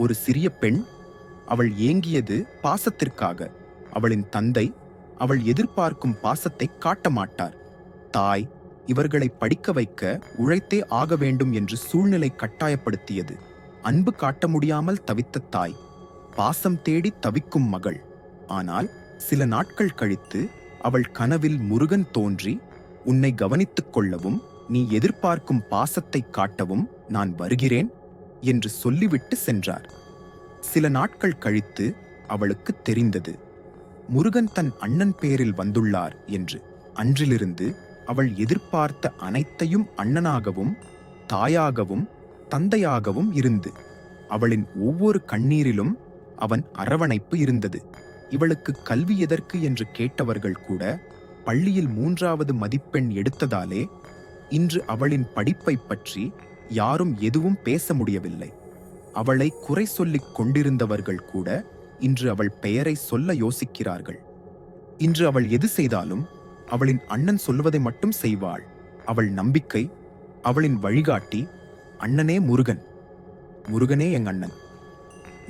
ஒரு சிறிய பெண் அவள் ஏங்கியது பாசத்திற்காக. அவளின் தந்தை அவள் எதிர்பார்க்கும் பாசத்தை காட்ட மாட்டார். தாய் இவர்களை படிக்க வைக்க உழைத்தே ஆக வேண்டும் என்று சூழ்நிலை கட்டாயப்படுத்தியது. அன்பு காட்ட முடியாமல் தவித்த தாய் பாசம் தேடி தவிக்கும் மகள். ஆனால் சில நாட்கள் கழித்து அவள் கனவில் முருகன் தோன்றி உன்னை கவனித்துக் கொள்ளவும் நீ எதிர்பார்க்கும் பாசத்தை காட்டவும் நான் வருகிறேன். என்று சொல்லிவிட்டு சென்றார். சில நாட்கள் கழித்து அவளுக்கு தெரிந்தது. முருகன் தன் அண்ணன் பேரில் வந்துள்ளார் என்று. அன்றிலிருந்து அவள் எதிர்பார்த்த அனைத்தையும் அண்ணனாகவும் தாயாகவும் தந்தையாகவும் இருந்து. அவளின் ஒவ்வொரு கண்ணீரிலும் அவன் அரவணைப்பு இருந்தது. இவளுக்கு கல்வி எதற்கு என்று கேட்டவர்கள் கூட பள்ளியில் மூன்றாவது மதிப்பெண் எடுத்ததாலே இன்று அவளின் படிப்பை பற்றி யாரும் எதுவும் பேச முடியவில்லை. அவளை குறை சொல்லிக் கொண்டிருந்தவர்கள் கூட இன்று அவள் பெயரை சொல்ல யோசிக்கிறார்கள். இன்று அவள் எது செய்தாலும் அவளின் அண்ணன் சொல்வதை மட்டும் செய்வாள். அவள் நம்பிக்கை அவளின் வழிகாட்டி அண்ணனே முருகன். முருகனே எங்க அண்ணன்.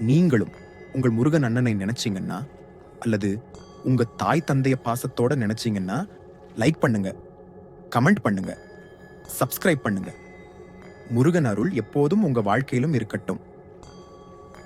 நீங்களும் உங்கள் முருகன் அண்ணனை நினைச்சிங்கன்னா அல்லது உங்க தாய் தந்தைய பாசத்தோட நினைச்சிங்கன்னா லைக் பண்ணுங்க கமெண்ட் பண்ணுங்க சப்ஸ்கிரைப் பண்ணுங்க. முருகன் அருள் எப்போதும் உங்க வாழ்க்கையிலும் இருக்கட்டும்.